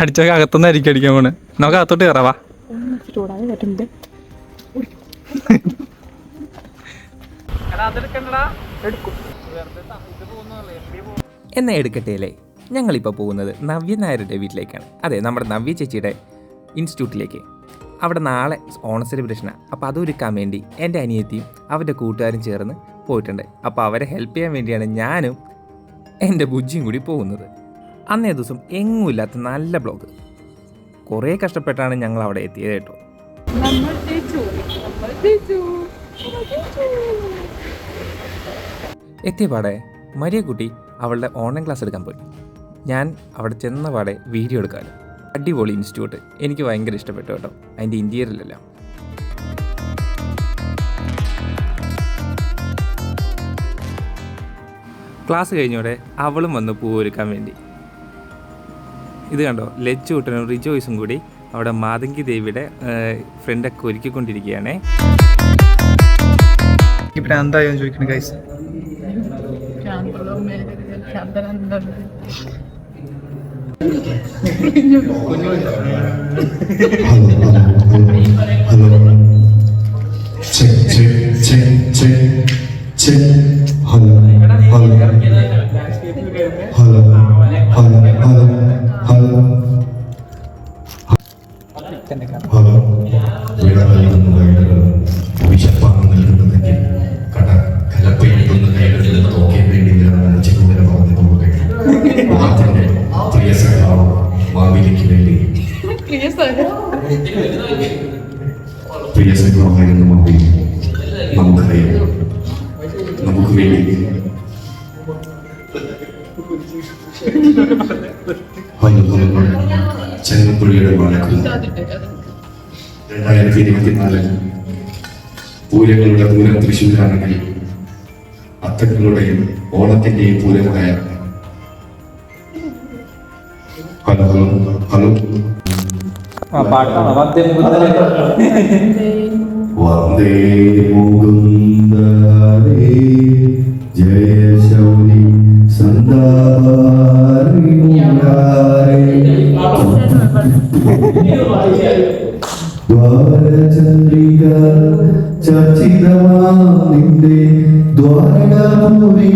അടിച്ചൊക്കെ അകത്തുനിന്നായിരിക്കും അടിക്കാൻ പോണ്. നമുക്ക് അകത്തോട്ട് കയറാവാ എന്നാ എടുക്കട്ടെ അല്ലേ ഞങ്ങളിപ്പോൾ പോകുന്നത് നവ്യ നായരുടെ വീട്ടിലേക്കാണ്. അതെ നമ്മുടെ നവ്യ ചേച്ചിയുടെ ഇൻസ്റ്റിറ്റ്യൂട്ടിലേക്ക്. അവിടെ നാളെ ഓണ സെലിബ്രേഷനാണ് അപ്പോൾ അതൊരുക്കാൻ വേണ്ടി എന്റെ അനിയത്തിയും അവരുടെ കൂട്ടുകാരും ചേർന്ന് പോയിട്ടുണ്ട്. അപ്പോൾ അവരെ ഹെൽപ്പ് ചെയ്യാൻ വേണ്ടിയാണ് ഞാനും എന്റെ ബുജ്ജിയും കൂടി പോകുന്നത്. അന്നേ ദിവസം എങ്ങുമില്ലാത്ത നല്ല ബ്ലോഗ് കുറേ കഷ്ടപ്പെട്ടാണ് ഞങ്ങൾ അവിടെ എത്തിയത് കേട്ടോ. നമ്മൾ ജയിച്ചു. നമ്മൾ ജയിച്ചു. നമ്മൾ ജയിച്ചു. എത്തിയ പാടെ മരിയക്കുട്ടി അവളുടെ ഓൺലൈൻ ക്ലാസ് എടുക്കാൻ പോയി. ഞാൻ അവിടെ ചെന്ന പാടെ വീഡിയോ എടുക്കാമല്ലോ അടിപൊളി ഇൻസ്റ്റിറ്റ്യൂട്ട് എനിക്ക് ഭയങ്കര ഇഷ്ടപ്പെട്ടു കേട്ടോ. അതിന്റെ ഇന്റീരിയറിലെല്ലാം ക്ലാസ് കഴിഞ്ഞോടെ അവളും വന്ന് പൂവൊരുക്കാൻ വേണ്ടി. ഇത് കണ്ടോ? ലച്ചു കൂട്ടനും റിജോയ്സും കൂടി അവിടെ മാതങ്കി ദേവിയുടെ ഫ്രണ്ടൊക്കെ ഒരുക്കിക്കൊണ്ടിരിക്കുകയാണേ. ഇവിടെ എന്തായോ ചോദിക്കണ ഗൈസ് ഭ്രാന്തുള്ള മേലെ പ്രിയ സഖാവായിരുന്നു മാവി നമുക്കറിയാം. നമുക്ക് വേണ്ടി. വന്നു ചെങ്ങപ്പുള്ളിയുടെ വഴക്കും രണ്ടായിരത്തി ഇരുപത്തിനാല് പൂരങ്ങളുടെ പൂരം തൃശ്ശൂരാണെങ്കിൽ അത്തങ്ങളുടെയും ഓണത്തിന്റെയും പൂരമായ ഹലോ ഹലോ ഹലോ വന്ദേ മുകുന്ദരേ ജയ ശൗരി സന്ദാരി ദ്വാരചന്ദ്രിക ചർച്ചിതമാ നിന്റെ ദ്വാരകാപുരിയവിടെ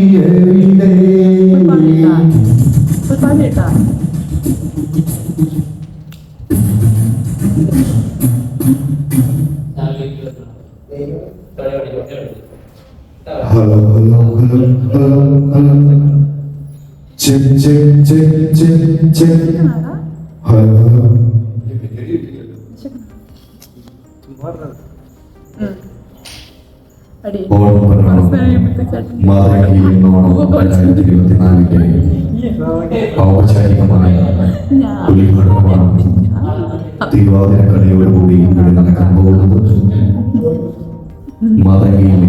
ഓണം രണ്ടായിരത്തി ഇരുപത്തിനാലിന്റെ ഔപചാരികമായ ഉദ്ഘാടനമാണ് തിരുവാതിര കളിയോടുകൂടി ഇവിടെ നടക്കാൻ പോകുന്നത്. മാതൃകയിലെ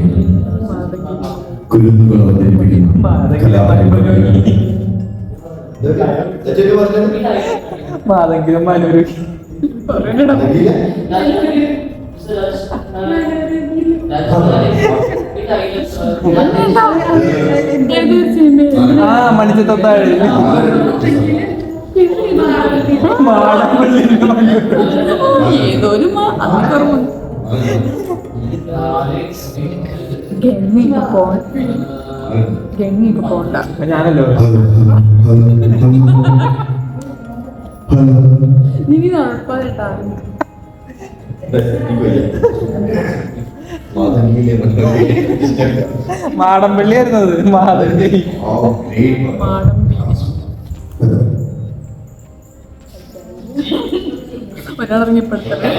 കുരുന്നുകൾ അവതരിപ്പിക്കുന്ന കലാപരിപാടി മാതെങ്കിലും മനൂര് ആ മണിച്ചത്താഴ് ഏതൊരു ഗംഗിക്ക് പോണ്ട ഗംഗിക്ക് പോണ്ട ഞാനല്ലോ ഹലോ ഹലോ ഹലോ ഹലോ നീ മാതൃകയിലെ മാടമ്പള്ളി. ആയിരുന്നു അത് മാതങ്കി മാടമ്പി ഒരാളിറങ്ങിപ്പെടുത്തല്ലേ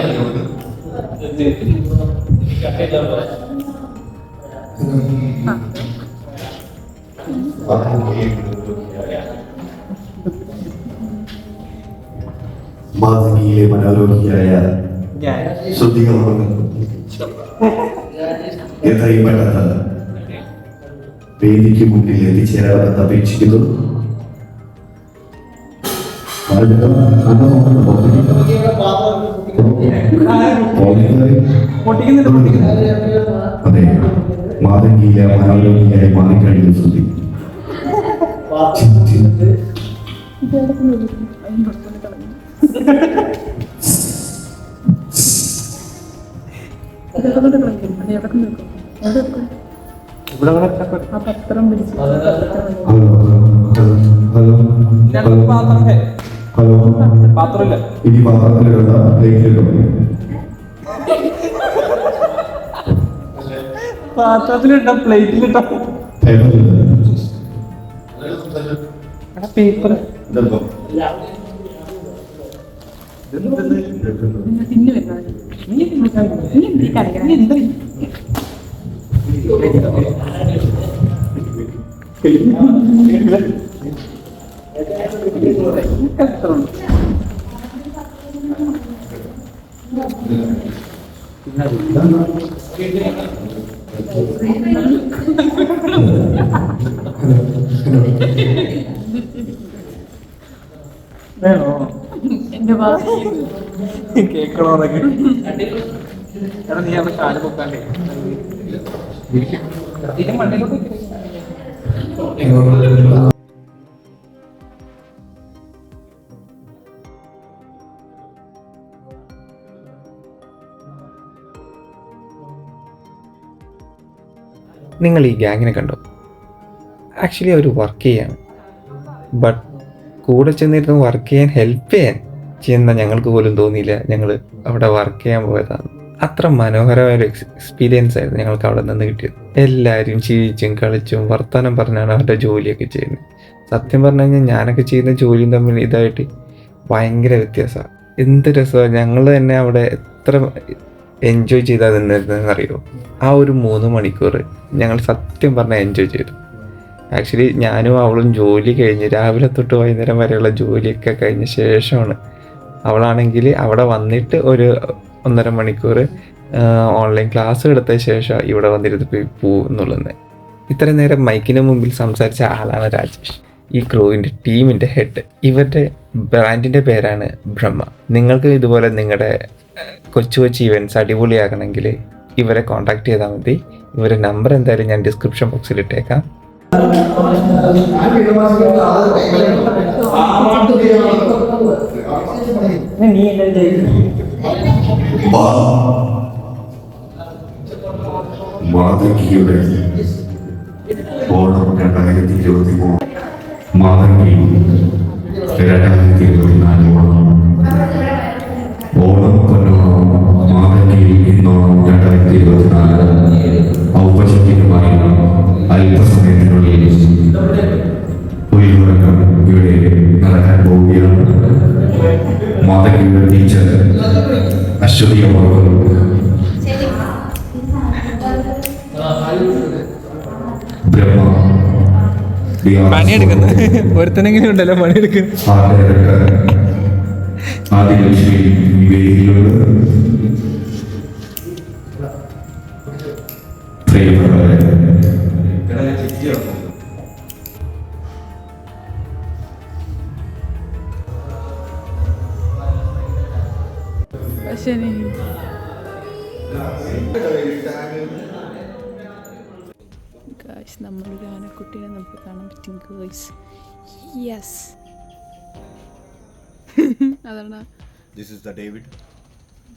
മാതൃകയിലെ മനോരോഗിയായ ശ്രുതികളോട് എത്രയും പെട്ടെന്ന് വേദിക്ക് മുന്നിൽ എത്തിച്ചേരാമെന്ന് അപേക്ഷിക്കുന്നു. അതെ. മാതൃകയിലെ മനോരോഗിയായി മാറിക്കഴിഞ്ഞു ശ്രുതി ആ പത്രം പിടിച്ച് ഹലോ ഹലോ. ഹലോ ഇനി പാത്രത്തിലിടണ്ട പ്ലേറ്റിലിടണം പാത്രത്തിലിട്ട പ്ലേറ്റിലിട്ട പേപ്പർ തിന്നു വരുന്നത് നീ നീ എന്തിനാ കാണിക്കണേ? നീ എന്താ വേണോ എന്റെ എടാ നീ അവിടെ കാൽ പൊക്കാണ്ടേ മണ്ണിലോട്ട് നിങ്ങൾ ഈ ഗ്യാങ്ങിനെ കണ്ടോ? ആക്ച്വലി അവർ വർക്ക് ചെയ്യാണ്. ബട്ട് കൂടെ ചെന്നിരുന്ന് വർക്ക് ചെയ്യാൻ ഹെൽപ്പ് ചെയ്യാൻ ചെയ്യുന്ന ഞങ്ങൾക്ക് പോലും തോന്നിയില്ല. ഞങ്ങൾ അവിടെ വർക്ക് ചെയ്യാൻ പോയതാണ്. അത്ര മനോഹരമായ ഒരു എക്സ്പീരിയൻസ് ആയിരുന്നു ഞങ്ങൾക്ക് അവിടെ നിന്ന് കിട്ടിയത്. എല്ലാവരും ചിരിച്ചും കളിച്ചും വർത്തമാനം പറഞ്ഞാണ് അവരുടെ ജോലിയൊക്കെ ചെയ്യുന്നത്. സത്യം പറഞ്ഞു കഴിഞ്ഞാൽ ഞാനൊക്കെ ചെയ്യുന്ന ജോലിയും തമ്മിൽ ഇതായിട്ട് ഭയങ്കര വ്യത്യാസമാണ്. എന്ത് രസമാണ്. ഞങ്ങൾ തന്നെ അവിടെ എത്ര എൻജോയ് ചെയ്താൽ നിന്നിരുന്നതെന്ന് അറിയോ ആ ഒരു മൂന്ന് മണിക്കൂർ ഞങ്ങൾ സത്യം പറഞ്ഞാൽ എൻജോയ് ചെയ്തു. ആക്ച്വലി ഞാനും അവളും ജോലി കഴിഞ്ഞ് രാവിലെ തൊട്ട് വൈകുന്നേരം വരെയുള്ള ജോലിയൊക്കെ കഴിഞ്ഞ ശേഷമാണ്. അവളാണെങ്കിൽ അവിടെ വന്നിട്ട് ഒരു ഒന്നര മണിക്കൂർ ഓൺലൈൻ ക്ലാസ് എടുത്ത ശേഷം ഇവിടെ വന്നിരുന്ന് പോയി പോവും എന്നുള്ളത് നേരം മൈക്കിന് മുമ്പിൽ സംസാരിച്ച ആളാണ് രാജേഷ്. ഈ ക്രൂവിന്റെ ടീമിന്റെ ഹെഡ് ഇവരുടെ ബ്രാൻഡിന്റെ പേരാണ് ബ്രഹ്മ. നിങ്ങൾക്ക് ഇതുപോലെ നിങ്ങളുടെ കൊച്ചു കൊച്ചു ഇവന്റ്സ് അടിപൊളിയാകണമെങ്കിൽ ഇവരെ കോൺടാക്ട് ചെയ്താൽ മതി. ഇവരെ നമ്പർ എന്തായാലും ഞാൻ ഡിസ്ക്രിപ്ഷൻ ബോക്സിൽ ഇട്ടേക്കാം. രണ്ടായിരത്തി ഇരുപത്തി മൂന്ന് മാതങ്കി രണ്ടായിരത്തി ഇരുപത്തിനാല് ഓണം ബ്രഹ്മ പണിയെടുക്കുന്നത് ഒരുത്തനെങ്കിലും ഉണ്ടല്ലോ പണിയെടുക്കുന്നത് ആദിലക്ഷ്മി വേദിയിലുണ്ട് ഗായ്സ് നമ്മളൊരു ആനക്കുട്ടീനെ നമുക്ക് കാണാൻ പറ്റും ഗായ്സ് യെസ് അതാണ്? ദിസ് ഇസ് ദ ഡേവിഡ്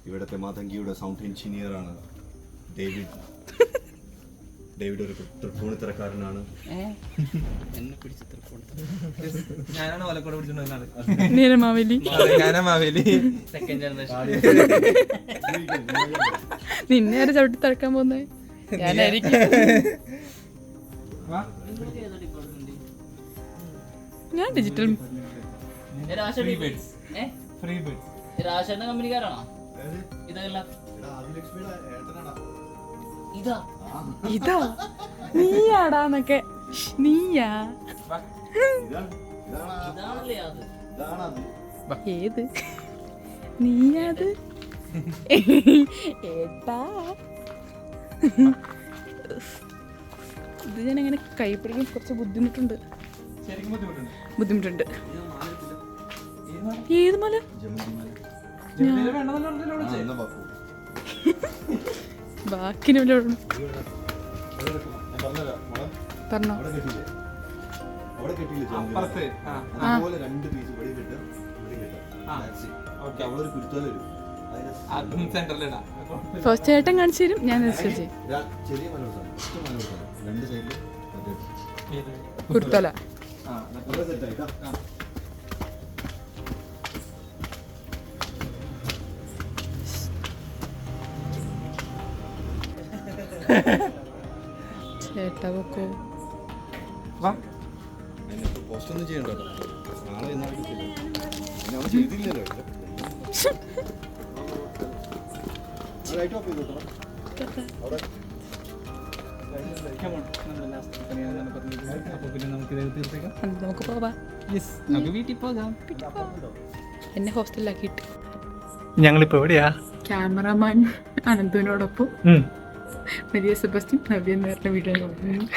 ഇവിടുത്തെ മാതങ്കിയുടെ സൗണ്ട് എഞ്ചിനീയർ ആണ്. ഡേവിഡ് ഡേവിഡ് ഒരു തൃപ്പൂണിത്തരക്കാരനാണ് ഞാനാണ് ഓലക്കോട് പിടിച്ചോണ്ട് നീലമാവേലി. ഞാനാ മാവേലി നിന്നെ ആരും ചവിട്ടി തിരക്കാൻ പോകുന്നത് ഞാനായിരിക്കും. ഞാൻ ഡിജിറ്റൽ ഫ്രീ ബേർഡ് എന്ന കമ്പനിക്കാരാണോ? ഇതെല്ലാം. ഇതാ. ഇതാ. നീയാടാന്നൊക്കെ നീയാ. ഏത്? നീയാത്? ഏട്ടാ. ഇത് ഞാൻ അങ്ങനെ കൈ പിടിക്കാൻ കുറച്ച് ബുദ്ധിമുട്ടുണ്ട്. ശരിക്കും ബുദ്ധിമുട്ടുണ്ട്. ഏത് മല? ഞാൻ? ബാക്കിന് പറഞ്ഞോ. ഫസ്റ്റ് ചേട്ടൻ കാണിച്ചു തരും ഞാൻ ഇൻസ്റ്റോൾ ചേട്ടാ പൊക്കോ വാ അതിന് പോസ്റ്റ് ഒന്നും ചെയ്യണ്ട. നാളെ ചെയ്തില്ലല്ലോ ലൈറ്റ് ഓഫ് ചെയ്തോ അവിടെ. നമുക്ക് പോവാ. നമുക്ക് വീട്ടിൽ പോകാം. എന്നെ ഹോസ്റ്റലിലാക്കിയിട്ട് ഞങ്ങളിപ്പോ എവിടെയാ? Cameraman അനന്തുവിനോടൊപ്പം. Me dio Sebastián también de revivir el mundo.